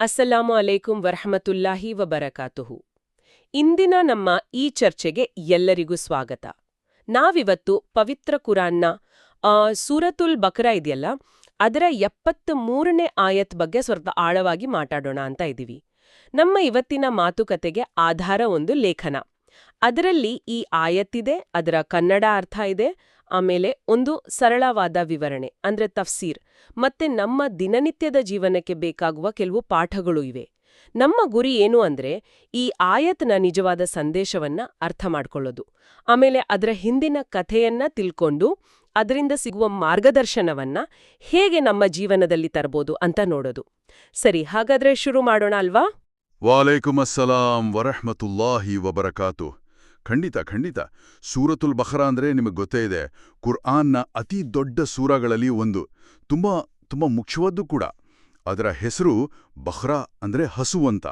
ಅಸ್ಸಲಾಮು ಅಲೈಕುಂ ವರಹಮತುಲ್ಲಾಹಿ ವಬರಕಾತುಹು. ಇಂದಿನ ನಮ್ಮ ಈ ಚರ್ಚೆಗೆ ಎಲ್ಲರಿಗೂ ಸ್ವಾಗತ. ನಾವಿವತ್ತು ಪವಿತ್ರ ಕುರಾನ್ನ ಸೂರತುಲ್ ಬಕ್ರ ಇದೆಯಲ್ಲ, ಅದರ ಎಪ್ಪತ್ತ ಮೂರನೇ ಆಯತ್ ಬಗ್ಗೆ ಸ್ವಲ್ಪ ಆಳವಾಗಿ ಮಾತಾಡೋಣ ಅಂತ ಇದ್ದೀವಿ. ನಮ್ಮ ಇವತ್ತಿನ ಮಾತುಕತೆಗೆ ಆಧಾರ ಒಂದು ಲೇಖನ. ಅದರಲ್ಲಿ ಈ ಆಯತ್ತಿದೆ, ಅದರ ಕನ್ನಡ ಅರ್ಥ ಇದೆ ಆಮೇಲೆ ಒಂದು ಸರಳವಾದ ವಿವರಣೆ, ಅಂದ್ರೆ ತಫ್ಸೀರ್. ಮತ್ತೆ ನಮ್ಮ ದಿನನಿತ್ಯದ ಜೀವನಕ್ಕೆ ಬೇಕಾಗುವ ಕೆಲವು ಪಾಠಗಳು ಇವೆ. ನಮ್ಮ ಗುರಿ ಏನು ಅಂದ್ರೆ ಈ ಆಯತ್ನ ನಿಜವಾದ ಸಂದೇಶವನ್ನ ಅರ್ಥ ಮಾಡಿಕೊಳ್ಳೋದು. ಆಮೇಲೆ ಅದರ ಹಿಂದಿನ ಕಥೆಯನ್ನ ತಿಳ್ಕೊಂಡು ಅದರಿಂದ ಸಿಗುವ ಮಾರ್ಗದರ್ಶನವನ್ನ ಹೇಗೆ ನಮ್ಮ ಜೀವನದಲ್ಲಿ ತರಬಹುದು ಅಂತ ನೋಡೋದು. ಸರಿ, ಹಾಗಾದ್ರೆ ಶುರು ಮಾಡೋಣ ಅಲ್ವಾ? ವಾಲೇಕುಮ್ ಅಸ್ಸಲಾಂ ವರಹಮತುಲ್ಲಾಹಿ ವಬರಕಾತು ಖಂಡಿತ ಖಂಡಿತ. ಸೂರತುಲ್ ಬಹರಾ ಅಂದ್ರೆ ನಿಮಗೆ ಗೊತ್ತೇ ಇದೆ. ಕುರ್ಆನ್ನ ಅತಿ ದೊಡ್ಡ ಸೂರಗಳಲ್ಲಿ ಒಂದು. ತುಂಬಾ ತುಂಬಾ ಮುಖ್ಯವಾದ್ದು ಕೂಡ. ಅದರ ಹೆಸರು ಬಹ್ರಾ ಅಂದ್ರೆ ಹಸು ಅಂತ.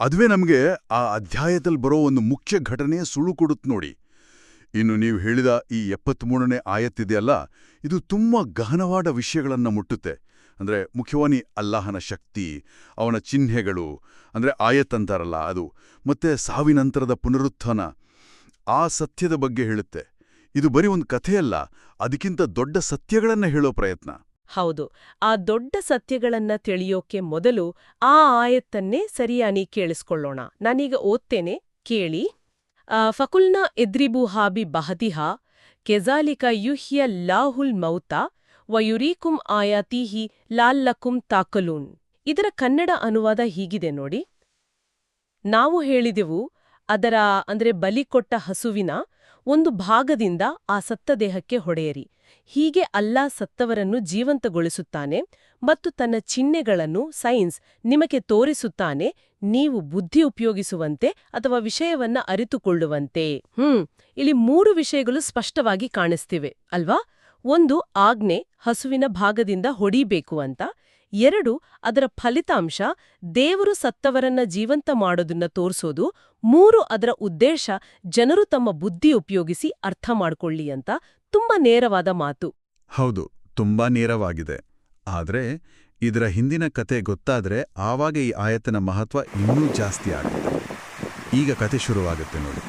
ಅದುವೇ ನಮಗೆ ಆ ಅಧ್ಯಾಯದಲ್ಲಿ ಬರೋ ಒಂದು ಮುಖ್ಯ ಘಟನೆಯ ಸುಳ್ಳು ಕೊಡುತ್ತೆ ನೋಡಿ. ಇನ್ನು ನೀವು ಹೇಳಿದ ಈ ಎಪ್ಪತ್ಮೂರನೇ ಆಯತ್ತಿದೆಯಲ್ಲ ಇದು ತುಂಬಾ ಗಹನವಾದ ವಿಷಯಗಳನ್ನು ಮುಟ್ಟುತ್ತೆ. ಅಂದ್ರೆ ಮುಖ್ಯವಾನಿ ಅಲ್ಲಾಹನ ಶಕ್ತಿ, ಅವನ ಚಿಹ್ನೆಗಳು, ಅಂದ್ರೆ ಆಯತ್ತಂತಾರಲ್ಲ ಅದು. ಮತ್ತೆ ಸಾವಿನಂತರದ ಪುನರುತ್ಥಾನ ಆ ಸತ್ಯದ ಬಗ್ಗೆ ಹೇಳುತ್ತೆ. ಇದು ಬರೀ ಒಂದು ಕಥೆಯಲ್ಲ, ಅದಕ್ಕಿಂತ ದೊಡ್ಡ ಸತ್ಯಗಳನ್ನು ಹೇಳೋ ಪ್ರಯತ್ನ. ಹೌದು. ಆ ದೊಡ್ಡ ಸತ್ಯಗಳನ್ನ ತಿಳಿಯೋಕೆ ಮೊದಲು ಆ ಆಯತ್ತನ್ನೇ ಸರಿಯಾಗಿ ಕೇಳಿಸ್ಕೊಳ್ಳೋಣ. ನಾನೀಗ ಓದ್ತೇನೆ, ಕೇಳಿ. ಫಕುಲ್ನ ಎದ್ರಿಬು ಹಾಬಿ ಬಹದಿಹ, ಕೆಜಾಲಿಕ ಯುಹ್ಯ ಲಾಹುಲ್ ಮೌತ ವಯುರೀಕುಂ ಆಯಾತೀಹಿ ಲಾಲ್ಲಕುಂ ತಾಕಲೂನ್. ಇದರ ಕನ್ನಡ ಅನುವಾದ ಹೀಗಿದೆ ನೋಡಿ. ನಾವು ಹೇಳಿದೆವು, ಅದರ ಅಂದ್ರೆ ಬಲಿ ಕೊಟ್ಟ ಹಸುವಿನ ಒಂದು ಭಾಗದಿಂದ ಆ ಸತ್ತ ದೇಹಕ್ಕೆ ಹೊಡೆಯರಿ. ಹೀಗೆ ಅಲ್ಲಾ ಸತ್ತವರನ್ನು ಜೀವಂತಗೊಳಿಸುತ್ತಾನೆ ಮತ್ತು ತನ್ನ ಚಿಹ್ನೆಗಳನ್ನು, ಸೈನ್ಸ್, ನಿಮಗೆ ತೋರಿಸುತ್ತಾನೆ, ನೀವು ಬುದ್ಧಿ ಉಪಯೋಗಿಸುವಂತೆ ಅಥವಾ ವಿಷಯವನ್ನ ಅರಿತುಕೊಳ್ಳುವಂತೆ. ಹ್ಮ್, ಇಲ್ಲಿ ಮೂರು ವಿಷಯಗಳು ಸ್ಪಷ್ಟವಾಗಿ ಕಾಣಿಸ್ತಿವೆ, ಅಲ್ವಾ? ಒಂದು ಆಜ್ಞೆ ಹಸುವಿನ ಭಾಗದಿಂದ ಹೊಡಿಬೇಕು ಅಂತ, ಎರಡು ಅದರ ಫಲಿತಾಂಶ ದೇವರು ಸತ್ತವರನ್ನ ಜೀವಂತ ಮಾಡೋದನ್ನ ತೋರಿಸೋದು, ಮೂರು ಅದರ ಉದ್ದೇಶ ಜನರು ತಮ್ಮ ಬುದ್ಧಿ ಉಪಯೋಗಿಸಿ ಅರ್ಥ ಮಾಡ್ಕೊಳ್ಳಿ ಅಂತ ತುಂಬಾ ನೇರವಾದ ಮಾತು. ಹೌದು, ತುಂಬಾ ನೇರವಾಗಿದೆ. ಆದ್ರೆ ಇದರ ಹಿಂದಿನ ಕತೆ ಗೊತ್ತಾದ್ರೆ ಆವಾಗ ಈ ಆಯತನ ಮಹತ್ವ ಇನ್ನೂ ಜಾಸ್ತಿ ಆಗುತ್ತೆ. ಈಗ ಕತೆ ಶುರುವಾಗುತ್ತೆ ನೋಡಿ.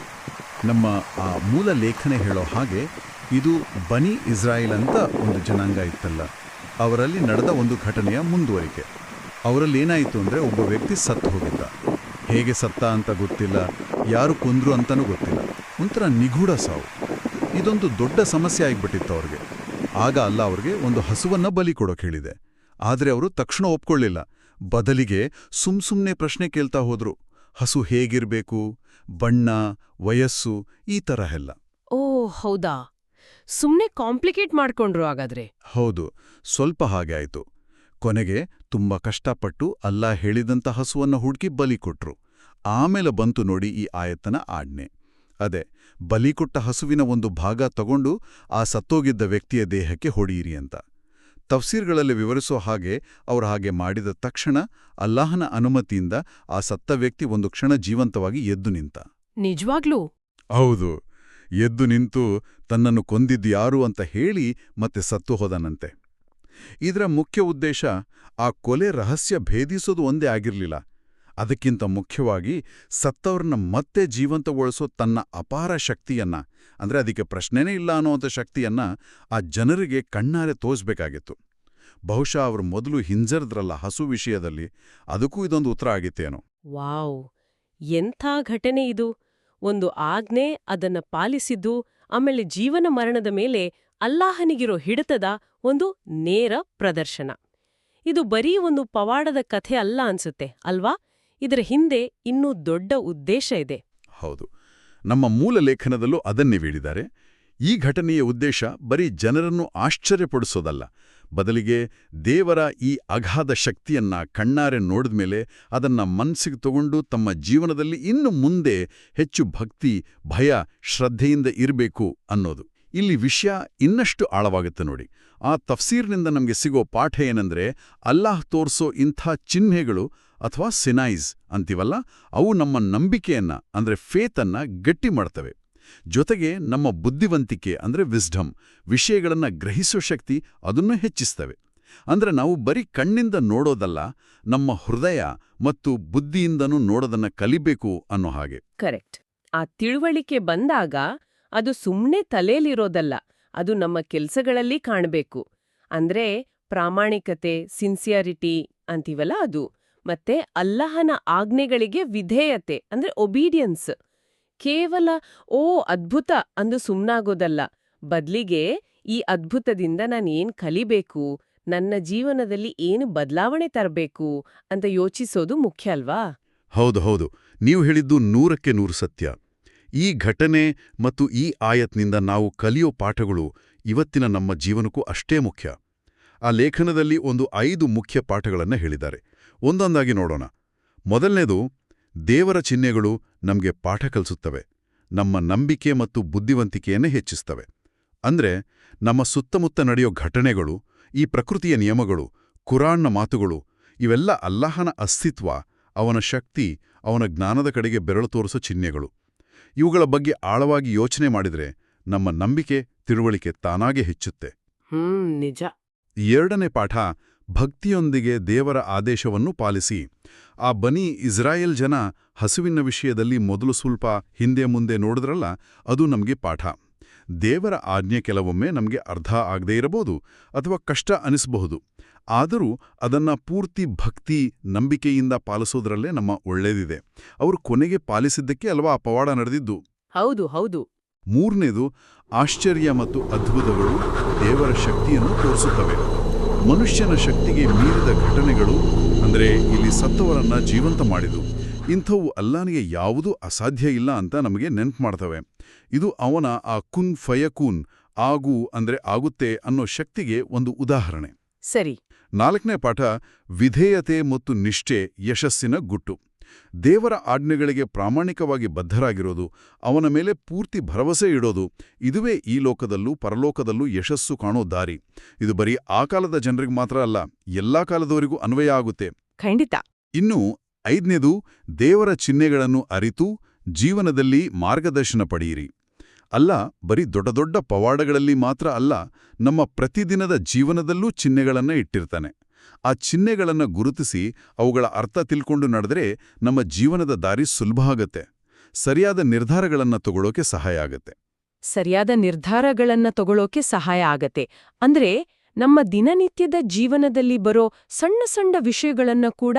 ನಮ್ಮ ಆ ಮೂಲ ಲೇಖನೆ ಹೇಳೋ ಹಾಗೆ ಇದು ಬನಿ ಇಸ್ರಾಯಿಲ್ ಅಂತ ಒಂದು ಜನಾಂಗ ಇತ್ತಲ್ಲ. ಅವರಲ್ಲಿ ನಡೆದ ಒಂದು ಘಟನೆಯ ಮುಂದುವರಿಕೆ. ಅವರಲ್ಲಿ ಏನಾಯಿತು ಅಂದ್ರೆ ಒಬ್ಬ ವ್ಯಕ್ತಿ ಸತ್ತು ಹೋಗಿದ್ದ. ಹೇಗೆ ಸತ್ತ ಅಂತ ಗೊತ್ತಿಲ್ಲ, ಯಾರು ಕೊಂದ್ರು ಅಂತನೂ ಗೊತ್ತಿಲ್ಲ. ಒಂಥರ ನಿಗೂಢ ಸಾವು. ಇದೊಂದು ದೊಡ್ಡ ಸಮಸ್ಯೆ ಆಗಿಬಿಟ್ಟಿತ್ತು ಅವ್ರಿಗೆ. ಆಗ ಅಲ್ಲ ಅವ್ರಿಗೆ ಒಂದು ಹಸುವನ್ನು ಬಲಿ ಕೊಡೋಕೆ ಹೇಳಿದೆ. ಆದರೆ ಅವರು ತಕ್ಷಣ ಒಪ್ಕೊಳ್ಳಿಲ್ಲ. ಬದಲಿಗೆ ಸುಮ್ ಸುಮ್ಮನೆ ಪ್ರಶ್ನೆ ಕೇಳ್ತಾ ಹೋದ್ರು. ಹಸು ಹೇಗಿರ್ಬೇಕು, ಬಣ್ಣ, ವಯಸ್ಸು ಈ ತರ ಎಲ್ಲ ಓ, ಹೌದಾ? ಸುಮ್ನೆ ಕಾಂಪ್ಲಿಕೇಟ್ ಮಾಡ್ಕೊಂಡ್ರು ಹಾಗಾದ್ರೆ. ಹೌದು ಸ್ವಲ್ಪ ಹಾಗೆ ಆಯ್ತು. ಕೊನೆಗೆ ತುಂಬಾ ಕಷ್ಟಪಟ್ಟು ಅಲ್ಲ ಹೇಳಿದಂತ ಹಸುವನ್ನ ಹುಡುಕಿ ಬಲಿ ಕೊಟ್ರು. ಆಮೇಲೆ ಬಂತು ನೋಡಿ ಈ ಆಯತ್ತನ ಆಜ್ಞೆ. ಅದೇ ಬಲಿ ಕೊಟ್ಟ ಹಸುವಿನ ಒಂದು ಭಾಗ ತಗೊಂಡು ಆ ಸತ್ತೋಗಿದ್ದ ವ್ಯಕ್ತಿಯ ದೇಹಕ್ಕೆ ಹೊಡೆಯಿರಿ ಅಂತ. ತಫ್ಸೀರ್ಗಳಲ್ಲಿ ವಿವರಿಸೋ ಹಾಗೆ ಅವರು ಹಾಗೆ ಮಾಡಿದ ತಕ್ಷಣ ಅಲ್ಲಾಹನ ಅನುಮತಿಯಿಂದ ಆ ಸತ್ತ ವ್ಯಕ್ತಿ ಒಂದು ಕ್ಷಣ ಜೀವಂತವಾಗಿ ಎದ್ದು ನಿಂತ. ನಿಜವಾಗ್ಲೂ? ಹೌದು. ಎದ್ದು ನಿಂತು ತನ್ನನ್ನು ಕೊಂದಿದ್ದು ಯಾರು ಅಂತ ಹೇಳಿ ಮತ್ತೆ ಸತ್ತು ಹೋದನಂತೆ. ಇದರ ಮುಖ್ಯ ಉದ್ದೇಶ ಆ ಕೊಲೆ ರಹಸ್ಯ ಭೇದಿಸೋದು ಒಂದೇ ಆಗಿರಲಿಲ್ಲ. ಅದಕ್ಕಿಂತ ಮುಖ್ಯವಾಗಿ ಸತ್ತವ್ರನ್ನ ಮತ್ತೆ ಜೀವಂತಗೊಳಿಸೋ ತನ್ನ ಅಪಾರ ಶಕ್ತಿಯನ್ನ, ಅಂದರೆ ಅದಕ್ಕೆ ಪ್ರಶ್ನೆನೇ ಇಲ್ಲ ಅನ್ನೋವಂಥ ಶಕ್ತಿಯನ್ನ ಆ ಜನರಿಗೆ ಕಣ್ಣಾರೆ ತೋರಿಸ್ಬೇಕಾಗಿತ್ತು ಬಹುಶಃ ಅವರು ಮೊದಲು ಹಿಂಜರಿದ್ರಲ್ಲ ಹಸು ವಿಷಯದಲ್ಲಿ, ಅದಕ್ಕೂ ಇದೊಂದು ಉತ್ತರ ಆಗಿತ್ತೇನೋ. ವಾವ್! ಎಂಥ ಘಟನೆ ಇದು! ಒಂದು ಆಜ್ಞೆ ಅದನ್ನ ಪಾಲಿಸಿದ್ದು, ಆಮೇಲೆ ಜೀವನ ಮರಣದ ಮೇಲೆ ಅಲ್ಲಾಹನಿಗಿರೋ ಹಿಡಿತದ ಒಂದು ನೇರ ಪ್ರದರ್ಶನ. ಇದು ಬರೀ ಒಂದು ಪವಾಡದ ಕಥೆ ಅಲ್ಲ ಅನ್ಸುತ್ತೆ, ಅಲ್ವಾ? ಇದರ ಹಿಂದೆ ಇನ್ನೂ ದೊಡ್ಡ ಉದ್ದೇಶ ಇದೆ. ಹೌದು. ನಮ್ಮ ಮೂಲ ಲೇಖನದಲ್ಲೂ ಅದನ್ನೇ ಹೇಳಿದ್ದಾರೆ. ಈ ಘಟನೆಯ ಉದ್ದೇಶ ಬರೀ ಜನರನ್ನು ಆಶ್ಚರ್ಯಪಡಿಸೋದಲ್ಲ ಬದಲಿಗೆ ದೇವರ ಈ ಅಗಾಧ ಶಕ್ತಿಯನ್ನ ಕಣ್ಣಾರೆ ನೋಡಿದ ಮೇಲೆ ಅದನ್ನ ಮನಸ್ಸಿಗೆ ತಗೊಂಡು ತಮ್ಮ ಜೀವನದಲ್ಲಿ ಇನ್ನು ಮುಂದೆ ಹೆಚ್ಚು ಭಕ್ತಿ, ಭಯ, ಶ್ರದ್ಧೆಯಿಂದ ಇರಬೇಕು ಅನ್ನೋದು. ಇಲ್ಲಿ ವಿಷಯ ಇನ್ನಷ್ಟು ಆಳವಾಗುತ್ತೆ ನೋಡಿ. ಆ ತಫ್ಸೀರ್ನಿಂದ ನಮಗೆ ಸಿಗೋ ಪಾಠ ಏನಂದ್ರೆ, ಅಲ್ಲಾಹ್ ತೋರಿಸೋ ಇಂಥ ಚಿಹ್ನೆಗಳು ಅಥವಾ ಸಿನಾಯ್ಸ್ ಅಂತೀವಲ್ಲ, ಅವು ನಮ್ಮ ನಂಬಿಕೆಯನ್ನ, ಅಂದ್ರೆ ಫೇತನ್ನ ಗಟ್ಟಿ ಮಾಡ್ತವೆ. ಜೊತೆಗೆ ನಮ್ಮ ಬುದ್ಧಿವಂತಿಕೆ ಅಂದ್ರೆ ವಿಸ್ಡಮ್ ವಿಷಯಗಳನ್ನು ಗ್ರಹಿಸೋ ಶಕ್ತಿ ಅದನ್ನು ಹೆಚ್ಚಿಸ್ತವೆ. ಅಂದರೆ ನಾವು ಬರೀ ಕಣ್ಣಿಂದ ನೋಡೋದಲ್ಲ, ನಮ್ಮ ಹೃದಯ ಮತ್ತು ಬುದ್ಧಿಯಿಂದನೂ ನೋಡೋದನ್ನ ಕಲಿಬೇಕು ಅನ್ನೋ ಹಾಗೆ. ಕರೆಕ್ಟ್. ಆ ತಿಳುವಳಿಕೆ ಬಂದಾಗ ಅದು ಸುಮ್ಮನೆ ತಲೆಯಲ್ಲಿರೋದಲ್ಲ, ಅದು ನಮ್ಮ ಕೆಲಸಗಳಲ್ಲಿ ಕಾಣಬೇಕು. ಅಂದ್ರೆ ಪ್ರಾಮಾಣಿಕತೆ ಸಿನ್ಸಿಯರಿಟಿ ಅಂತೀವಲ್ಲ ಅದು, ಮತ್ತೆ ಅಲ್ಲಹನ ಆಜ್ಞೆಗಳಿಗೆ ವಿಧೇಯತೆ ಅಂದ್ರೆ ಒಬೀಡಿಯನ್ಸ್ ಕೇವಲ, ಓ ಅದ್ಭುತ ಅಂದು ಸುಮ್ನಾಗೋದಲ್ಲ. ಬದ್ಲಿಗೆ ಈ ಅದ್ಭುತದಿಂದ ನಾನೇನ್ ಕಲಿಬೇಕು, ನನ್ನ ಜೀವನದಲ್ಲಿ ಏನು ಬದಲಾವಣೆ ತರಬೇಕು ಅಂತ ಯೋಚಿಸೋದು ಮುಖ್ಯ ಅಲ್ವಾ? ಹೌದು ಹೌದು. ನೀವು ಹೇಳಿದ್ದು ನೂರಕ್ಕೆ ನೂರು ಸತ್ಯ. ಈ ಘಟನೆ ಮತ್ತು ಈ ಆಯತ್ನಿಂದ ನಾವು ಕಲಿಯೋ ಪಾಠಗಳು ಇವತ್ತಿನ ನಮ್ಮ ಜೀವನಕ್ಕೂ ಅಷ್ಟೇ ಮುಖ್ಯ. ಆ ಲೇಖನದಲ್ಲಿ ಒಂದು ಐದು ಮುಖ್ಯ ಪಾಠಗಳನ್ನು ಹೇಳಿದ್ದಾರೆ. ಒಂದೊಂದಾಗಿ ನೋಡೋಣ. ಮೊದಲನೇದು ದೇವರ ಚಿಹ್ನೆಗಳು ನಮಗೆ ಪಾಠ ಕಲಿಸುತ್ತವೆ ನಮ್ಮ ನಂಬಿಕೆ ಮತ್ತು ಬುದ್ಧಿವಂತಿಕೆಯನ್ನೇ ಹೆಚ್ಚಿಸ್ತವೆ. ಅಂದ್ರೆ ನಮ್ಮ ಸುತ್ತಮುತ್ತ ನಡೆಯೋ ಘಟನೆಗಳು ಈ ಪ್ರಕೃತಿಯ ನಿಯಮಗಳು ಕುರಾನ್ನ ಮಾತುಗಳು ಇವೆಲ್ಲ ಅಲ್ಲಾಹನ ಅಸ್ತಿತ್ವ ಅವನ ಶಕ್ತಿ ಅವನ ಜ್ಞಾನದ ಕಡೆಗೆ ಬೆರಳು ತೋರಿಸೋ ಚಿಹ್ನೆಗಳು. ಇವುಗಳ ಬಗ್ಗೆ ಆಳವಾಗಿ ಯೋಚನೆ ಮಾಡಿದರೆ ನಮ್ಮ ನಂಬಿಕೆ ತಿಳುವಳಿಕೆ ತಾನಾಗೆ ಹೆಚ್ಚುತ್ತೆ. ನಿಜ. ಎರಡನೇ ಪಾಠ ಭಕ್ತಿಯೊಂದಿಗೆ ದೇವರ ಆದೇಶವನ್ನು ಪಾಲಿಸಿ. ಆ ಬನಿ ಇಸ್ರಾಯೇಲ್ ಜನ ಹಸುವಿನ ವಿಷಯದಲ್ಲಿ ಮೊದಲು ಸ್ವಲ್ಪ ಹಿಂದೆ ಮುಂದೆ ನೋಡಿದ್ರಲ್ಲ ಅದು ನಮಗೆ ಪಾಠ. ದೇವರ ಆಜ್ಞೆ ಕೆಲವೊಮ್ಮೆ ನಮಗೆ ಅರ್ಧ ಆಗದೇ ಇರಬಹುದು ಅಥವಾ ಕಷ್ಟ ಅನಿಸಬಹುದು. ಆದರೂ ಅದನ್ನ ಪೂರ್ತಿ ಭಕ್ತಿ ನಂಬಿಕೆಯಿಂದ ಪಾಲಿಸೋದ್ರಲ್ಲೇ ನಮ್ಮ ಒಳ್ಳೇದಿದೆ. ಅವರು ಕೊನೆಗೆ ಪಾಲಿಸಿದ್ದಕ್ಕೆ ಅಲ್ವಾ ಅಪವಾಡ ಪವಾಡ ನಡೆದಿದ್ದು? ಹೌದು ಹೌದು. ಮೂರನೇದು ಆಶ್ಚರ್ಯ ಮತ್ತು ಅದ್ಭುತಗಳು ದೇವರ ಶಕ್ತಿಯನ್ನು ತೋರಿಸುತ್ತವೆ. ಮನುಷ್ಯನ ಶಕ್ತಿಗೆ ಮೀರಿದ ಘಟನೆಗಳು ಅಂದರೆ ಇಲ್ಲಿ ಸತ್ತವರನ್ನ ಜೀವಂತ ಮಾಡಿದು ಇಂಥವು ಅಲ್ಲಾನಿಗೆ ಯಾವುದೂ ಅಸಾಧ್ಯ ಇಲ್ಲ ಅಂತ ನಮಗೆ ನೆನ್ಪು ಮಾಡ್ತವೆ. ಇದು ಅವನ ಆ ಕುನ್ ಫಯಕೂನ್ ಆಗು ಅಂದ್ರೆ ಆಗುತ್ತೆ ಅನ್ನೋ ಶಕ್ತಿಗೆ ಒಂದು ಉದಾಹರಣೆ. ಸರಿ. ನಾಲ್ಕನೇ ಪಾಠ ವಿಧೇಯತೆ ಮತ್ತು ನಿಷ್ಠೆ ಯಶಸ್ಸಿನ ಗುಟ್ಟು. ದೇವರ ಆಜ್ಞೆಗಳಿಗೆ ಪ್ರಾಮಾಣಿಕವಾಗಿ ಬದ್ಧರಾಗಿರೋದು ಅವನ ಮೇಲೆ ಪೂರ್ತಿ ಭರವಸೆ ಇಡೋದು ಇದುವೇ ಈ ಲೋಕದಲ್ಲೂ ಪರಲೋಕದಲ್ಲೂ ಯಶಸ್ಸು ಕಾಣೋ ದಾರಿ. ಇದು ಬರೀ ಆ ಕಾಲದ ಜನರಿಗೆ ಮಾತ್ರ ಅಲ್ಲ ಎಲ್ಲಾ ಕಾಲದವರಿಗೂ ಅನ್ವಯ ಆಗುತ್ತೆ. ಖಂಡಿತ. ಇನ್ನು ಐದನೇದು ದೇವರ ಚಿಹ್ನೆಗಳನ್ನು ಅರಿತು ಜೀವನದಲ್ಲಿ ಮಾರ್ಗದರ್ಶನ ಪಡೆಯಿರಿ. ಅಲ್ಲ ಬರೀ ದೊಡ್ಡ ದೊಡ್ಡ ಪವಾಡಗಳಲ್ಲಿ ಮಾತ್ರ ಅಲ್ಲ ನಮ್ಮ ಪ್ರತಿದಿನದ ಜೀವನದಲ್ಲೂ ಚಿಹ್ನೆಗಳನ್ನು ಇಟ್ಟಿರ್ತಾನೆ. ಆ ಚಿಹ್ನೆಗಳನ್ನು ಗುರುತಿಸಿ ಅವುಗಳ ಅರ್ಥ ತಿಳ್ಕೊಂಡು ನಡೆದರೆ ನಮ್ಮ ಜೀವನದ ದಾರಿ ಸುಲಭ ಆಗತ್ತೆ. ಸರಿಯಾದ ನಿರ್ಧಾರಗಳನ್ನು ತಗೊಳ್ಳೋಕೆ ಸಹಾಯ ಆಗತ್ತೆ. ಸರಿಯಾದ ನಿರ್ಧಾರಗಳನ್ನು ತಗೊಳ್ಳೋಕೆ ಸಹಾಯ ಆಗತ್ತೆ. ಅಂದ್ರೆ ನಮ್ಮ ದಿನನಿತ್ಯದ ಜೀವನದಲ್ಲಿ ಬರೋ ಸಣ್ಣ ಸಣ್ಣ ವಿಷಯಗಳನ್ನು ಕೂಡ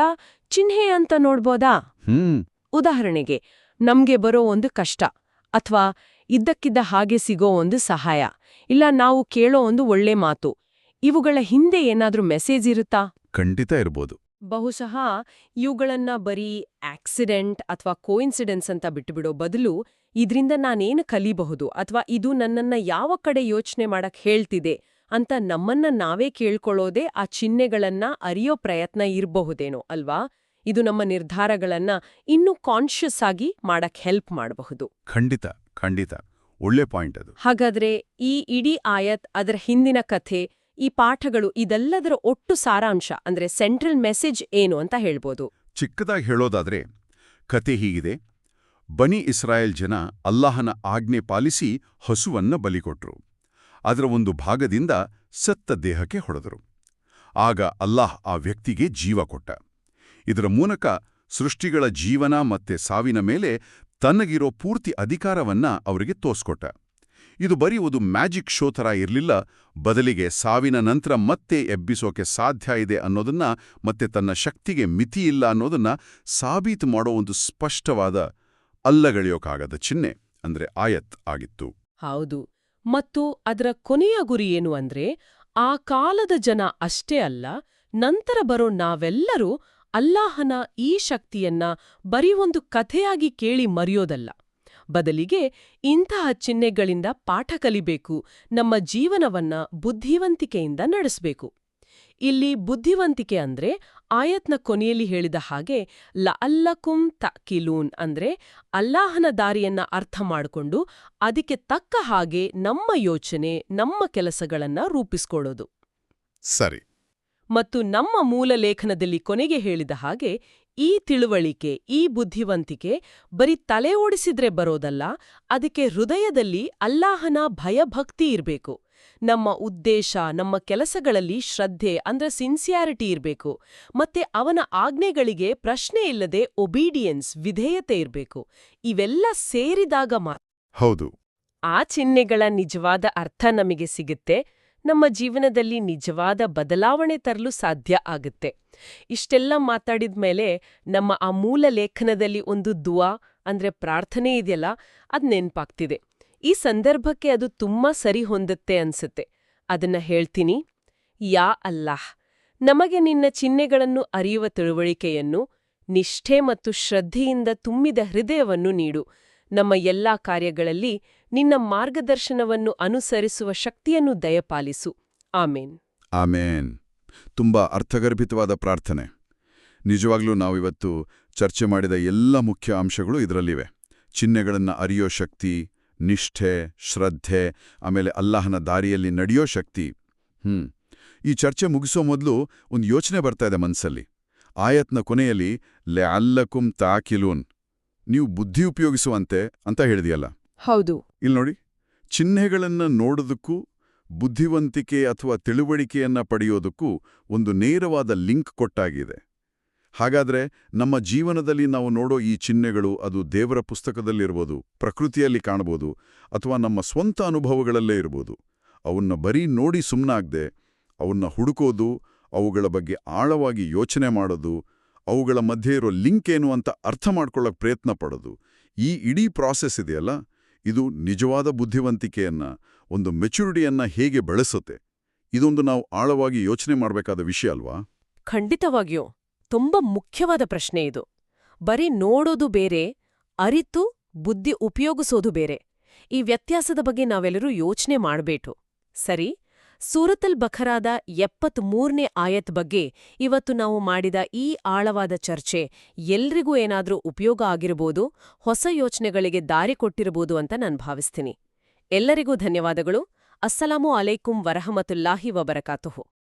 ಚಿಹ್ನೆ ಅಂತ ನೋಡ್ಬೋದಾ? ಹ್ಮ್. ಉದಾಹರಣೆಗೆ ನಮ್ಗೆ ಬರೋ ಒಂದು ಕಷ್ಟ ಅಥವಾ ಇದ್ದಕ್ಕಿದ್ದ ಹಾಗೆ ಸಿಗೋ ಒಂದು ಸಹಾಯ. ಇಲ್ಲ ನಾವು ಕೇಳೋ ಒಂದು ಒಳ್ಳೆ ಮಾತು. ಇವುಗಳ ಹಿಂದೆ ಏನಾದ್ರೂ ಮೆಸೇಜ್ ಇರುತ್ತಾ? ಖಂಡಿತ ಇರ್ಬೋದು. ಬಹುಶಃ ಇವುಗಳನ್ನ ಬರೀ ಆಕ್ಸಿಡೆಂಟ್ ಅಥವಾ ಕೋಇನ್ಸಿಡೆನ್ಸ್ ಅಂತ ಬಿಟ್ಟುಬಿಡೋ ಬದಲು ಇದ್ರಿಂದ ನಾನೇನು ಕಲಿಬಹುದು ಅಥವಾ ಇದು ನನ್ನನ್ನ ಯಾವ ಕಡೆ ಯೋಚನೆ ಮಾಡಕ್ ಹೇಳ್ತಿದೆ ಅಂತ ನಮ್ಮನ್ನ ನಾವೇ ಕೇಳ್ಕೊಳ್ಳೋದೇ ಆ ಚಿಹ್ನೆಗಳನ್ನ ಅರಿಯೋ ಪ್ರಯತ್ನ ಇರಬಹುದೇನೋ ಅಲ್ವಾ? ಇದು ನಮ್ಮ ನಿರ್ಧಾರಗಳನ್ನ ಇನ್ನೂ ಕಾನ್ಷಿಯಸ್ ಆಗಿ ಮಾಡಕ್ ಹೆಲ್ಪ್ ಮಾಡಬಹುದು. ಖಂಡಿತ ಖಂಡಿತ. ಒಳ್ಳೆ ಪಾಯಿಂಟ್ ಅದು. ಹಾಗಾದ್ರೆ ಈ ಇಡೀ ಆಯತ್ ಅದರ ಹಿಂದಿನ ಕಥೆ ಈ ಪಾಠಗಳು ಇದೆಲ್ಲದರ ಒಟ್ಟು ಸಾರಾಂಶ, ಅಂದ್ರೆ ಸೆಂಟ್ರಲ್ ಮೆಸೇಜ್ ಏನು ಅಂತ ಹೇಳ್ಬೋದು. ಚಿಕ್ಕದಾಗಿ ಹೇಳೋದಾದ್ರೆ ಕತೆ ಹೀಗಿದೆ. ಬನಿ ಇಸ್ರಾಯೇಲ್ ಜನ ಅಲ್ಲಾಹನ ಆಜ್ಞೆ ಪಾಲಿಸಿ ಹಸುವನ್ನ ಬಲಿಕೊಟ್ರು ಅದರ ಒಂದು ಭಾಗದಿಂದ ಸತ್ತ ದೇಹಕ್ಕೆ ಹೊಡೆದರು. ಆಗ ಅಲ್ಲಾಹ್ ಆ ವ್ಯಕ್ತಿಗೆ ಜೀವ ಕೊಟ್ಟ. ಇದರ ಮೂಲಕ ಸೃಷ್ಟಿಗಳ ಜೀವನ ಮತ್ತೆ ಸಾವಿನ ಮೇಲೆ ತನ್ನಗಿರೋ ಪೂರ್ತಿ ಅಧಿಕಾರವನ್ನ ಅವರಿಗೆ ತೋಸ್ಕೊಟ್ಟ. ಇದು ಬರೀ ಮ್ಯಾಜಿಕ್ ಶೋ ಥರ ಇರಲಿಲ್ಲ. ಬದಲಿಗೆ ಸಾವಿನ ನಂತರ ಮತ್ತೆ ಎಬ್ಬಿಸೋಕೆ ಸಾಧ್ಯ ಇದೆ ಅನ್ನೋದನ್ನ, ಮತ್ತೆ ತನ್ನ ಶಕ್ತಿಗೆ ಮಿತಿ ಇಲ್ಲ ಅನ್ನೋದನ್ನ ಸಾಬೀತು ಮಾಡೋ ಒಂದು ಸ್ಪಷ್ಟವಾದ ಅಲ್ಲಗಳೆಯೋಕ್ಕಾಗದ ಚಿಹ್ನೆ, ಅಂದ್ರೆ ಆಯತ್ ಆಗಿತ್ತು. ಹೌದು. ಮತ್ತು ಅದರ ಕೊನೆಯ ಗುರಿ ಏನು ಅಂದ್ರೆ, ಆ ಕಾಲದ ಜನ ಅಷ್ಟೇ ಅಲ್ಲ, ನಂತರ ಬರೋ ನಾವೆಲ್ಲರೂ ಅಲ್ಲಾಹನ ಈ ಶಕ್ತಿಯನ್ನ ಬರೀ ಒಂದು ಕಥೆಯಾಗಿ ಕೇಳಿ ಮರೆಯೋದಲ್ಲ. ಬದಲಿಗೆ ಇಂತಹ ಚಿಹ್ನೆಗಳಿಂದ ಪಾಠ ಕಲಿಬೇಕು ನಮ್ಮ ಜೀವನವನ್ನ ಬುದ್ಧಿವಂತಿಕೆಯಿಂದ ನಡೆಸಬೇಕು. ಇಲ್ಲಿ ಬುದ್ಧಿವಂತಿಕೆ ಅಂದ್ರೆ ಆಯತ್ನ ಕೊನೆಯಲ್ಲಿ ಹೇಳಿದ ಹಾಗೆ ಲ ಅಲ್ಲಕುಂ ತಕಿಲೂನ್ ಅಂದ್ರೆ ಅಲ್ಲಾಹನ ದಾರಿಯನ್ನ ಅರ್ಥ ಮಾಡಿಕೊಂಡು ಅದಕ್ಕೆ ತಕ್ಕ ಹಾಗೆ ನಮ್ಮ ಯೋಚನೆ ನಮ್ಮ ಕೆಲಸಗಳನ್ನ ರೂಪಿಸ್ಕೊಳ್ಳೋದು. ಸರಿ. ಮತ್ತು ನಮ್ಮ ಮೂಲ ಲೇಖನದಲ್ಲಿ ಕೊನೆಗೆ ಹೇಳಿದ ಹಾಗೆ ಈ ತಿಳುವಳಿಕೆ ಈ ಬುದ್ಧಿವಂತಿಕೆ ಬರೀ ತಲೆ ಓಡಿಸಿದ್ರೆ ಬರೋದಲ್ಲ ಅದಕ್ಕೆ ಹೃದಯದಲ್ಲಿ ಅಲ್ಲಾಹನ ಭಯಭಕ್ತಿ ಇರಬೇಕು. ನಮ್ಮ ಉದ್ದೇಶ ನಮ್ಮ ಕೆಲಸಗಳಲ್ಲಿ ಶ್ರದ್ಧೆ ಅಂದ್ರೆ ಸಿನ್ಸಿಯಾರಿಟಿ ಇರಬೇಕು. ಮತ್ತೆ ಅವನ ಆಜ್ಞೆಗಳಿಗೆ ಪ್ರಶ್ನೆ ಇಲ್ಲದೆ ಒಬೀಡಿಯನ್ಸ್ ವಿಧೇಯತೆ ಇರಬೇಕು. ಇವೆಲ್ಲ ಸೇರಿದಾಗ ಮಾತ್ರ ಹೌದು. ಆ ಚಿಹ್ನೆಗಳ ನಿಜವಾದ ಅರ್ಥ ನಮಗೆ ಸಿಗುತ್ತೆ. ನಮ್ಮ ಜೀವನದಲ್ಲಿ ನಿಜವಾದ ಬದಲಾವಣೆ ತರಲು ಸಾಧ್ಯ ಆಗುತ್ತೆ. ಇಷ್ಟೆಲ್ಲ ಮಾತಾಡಿದ ಮೇಲೆ ನಮ್ಮ ಆ ಮೂಲ ಲೇಖನದಲ್ಲಿ ಒಂದು ದುವಾ, ಅಂದ್ರೆ ಪ್ರಾರ್ಥನೆ ಇದೆಯಲ್ಲ, ಅದ್ ನೆನ್ಪಾಗ್ತಿದೆ. ಈ ಸಂದರ್ಭಕ್ಕೆ ಅದು ತುಂಬಾ ಸರಿ ಹೊಂದುತ್ತೆ ಅನ್ಸುತ್ತೆ. ಅದನ್ನ ಹೇಳ್ತೀನಿ. ಯಾ ಅಲ್ಲಾಹ್, ನಮಗೆ ನಿನ್ನ ಚಿಹ್ನೆಗಳನ್ನು ಅರಿಯುವ ತಿಳುವಳಿಕೆಯನ್ನು ನಿಷ್ಠೆ ಮತ್ತು ಶ್ರದ್ಧೆಯಿಂದ ತುಂಬಿದ ಹೃದಯವನ್ನು ನೀಡು. ನಮ್ಮ ಎಲ್ಲಾ ಕಾರ್ಯಗಳಲ್ಲಿ ನಿನ್ನ ಮಾರ್ಗದರ್ಶನವನ್ನು ಅನುಸರಿಸುವ ಶಕ್ತಿಯನ್ನು ದಯಪಾಲಿಸು. ಆಮೇನ್. ಆಮೇನ್. ತುಂಬಾ ಅರ್ಥಗರ್ಭಿತವಾದ ಪ್ರಾರ್ಥನೆ. ನಿಜವಾಗ್ಲೂ ನಾವಿವತ್ತು ಚರ್ಚೆ ಮಾಡಿದ ಎಲ್ಲ ಮುಖ್ಯ ಅಂಶಗಳು ಇದರಲ್ಲಿವೆ. ಚಿಹ್ನೆಗಳನ್ನು ಅರಿಯೋ ಶಕ್ತಿ, ನಿಷ್ಠೆ, ಶ್ರದ್ಧೆ, ಆಮೇಲೆ ಅಲ್ಲಾಹನ ದಾರಿಯಲ್ಲಿ ನಡೆಯೋ ಶಕ್ತಿ. ಹ್ಮ್. ಈ ಚರ್ಚೆ ಮುಗಿಸೋ ಮೊದಲು ಒಂದು ಯೋಚನೆ ಬರ್ತಾ ಇದೆ ಮನಸ್ಸಲ್ಲಿ ಆಯತ್ನ ಕೊನೆಯಲ್ಲಿ ಲೆ ಅಲ್ಲಕುಂ ತಾಕಿಲೂನ್. ನೀವು ಬುದ್ಧಿ ಉಪಯೋಗಿಸುವಂತೆ ಅಂತ ಹೇಳಿದೆಯಲ್ಲ? ಹೌದು. ಇಲ್ಲಿ ನೋಡಿ ಚಿಹ್ನೆಗಳನ್ನು ನೋಡೋದಕ್ಕೂ ಬುದ್ಧಿವಂತಿಕೆ ಅಥವಾ ತಿಳುವಳಿಕೆಯನ್ನ ಪಡೆಯೋದಕ್ಕೂ ಒಂದು ನೇರವಾದ ಲಿಂಕ್ ಕೊಟ್ಟಾಗಿದೆ. ಹಾಗಾದ್ರೆ ನಮ್ಮ ಜೀವನದಲ್ಲಿ ನಾವು ನೋಡೋ ಈ ಚಿಹ್ನೆಗಳು ಅದು ದೇವರ ಪುಸ್ತಕದಲ್ಲಿರ್ಬೋದು ಪ್ರಕೃತಿಯಲ್ಲಿ ಕಾಣಬಹುದು ಅಥವಾ ನಮ್ಮ ಸ್ವಂತ ಅನುಭವಗಳಲ್ಲೇ ಇರ್ಬೋದು. ಅವನ್ನ ಬರೀ ನೋಡಿ ಸುಮ್ಮನಾಗದೆ ಅವನ್ನ ಹುಡುಕೋದು ಅವುಗಳ ಬಗ್ಗೆ ಆಳವಾಗಿ ಯೋಚನೆ ಮಾಡೋದು ಅವುಗಳ ಮಧ್ಯೆ ಇರೋ ಲಿಂಕ್ ಏನು ಅಂತ ಅರ್ಥ ಮಾಡ್ಕೊಳ್ಳೋಕೆ ಪ್ರಯತ್ನ ಪಡೋದು. ಈ ಇಡೀ ಪ್ರಾಸೆಸ್ ಇದೆಯಲ್ಲ? ಇದು ನಿಜವಾದ ಬುದ್ಧಿವಂತಿಕೆಯನ್ನ, ಒಂದು ಮೆಚುರಿಟಿಯನ್ನ ಹೇಗೆ ಬಳಸುತ್ತೆ? ಇದೊಂದು ನಾವು ಆಳವಾಗಿ ಯೋಚನೆ ಮಾಡಬೇಕಾದ ವಿಷಯ ಅಲ್ವಾ? ಖಂಡಿತವಾಗಿಯೂ. ತುಂಬಾ ಮುಖ್ಯವಾದ ಪ್ರಶ್ನೆ ಇದು. ಬರೀ ನೋಡೋದು ಬೇರೆ, ಅರಿತು, ಬುದ್ಧಿ ಉಪಯೋಗಿಸೋದು ಬೇರೆ. ಈ ವ್ಯತ್ಯಾಸದ ಬಗ್ಗೆ ನಾವೆಲ್ಲರೂ ಯೋಚನೆ ಮಾಡಬೇಕು. ಸರಿ? ಸೂರತಲ್ ಬಖರಾದ ಎಪ್ಪತ್ಮೂರನೇ ಆಯತ್ ಬಗ್ಗೆ ಇವತ್ತು ನಾವು ಮಾಡಿದ ಈ ಆಳವಾದ ಚರ್ಚೆ ಎಲ್ರಿಗೂ ಏನಾದ್ರೂ ಉಪಯೋಗ ಆಗಿರಬಹುದು ಹೊಸ ಯೋಚನೆಗಳಿಗೆ ದಾರಿ ಕೊಟ್ಟಿರಬಹುದು ಅಂತ ನಾನು ಭಾವಿಸ್ತೀನಿ. ಎಲ್ಲರಿಗೂ ಧನ್ಯವಾದಗಳು. ಅಸ್ಸಲಾಮು ಅಲೈಕುಂ ವರಹಮತುಲ್ಲಾಹಿ ವಬರಕಾತುಹು.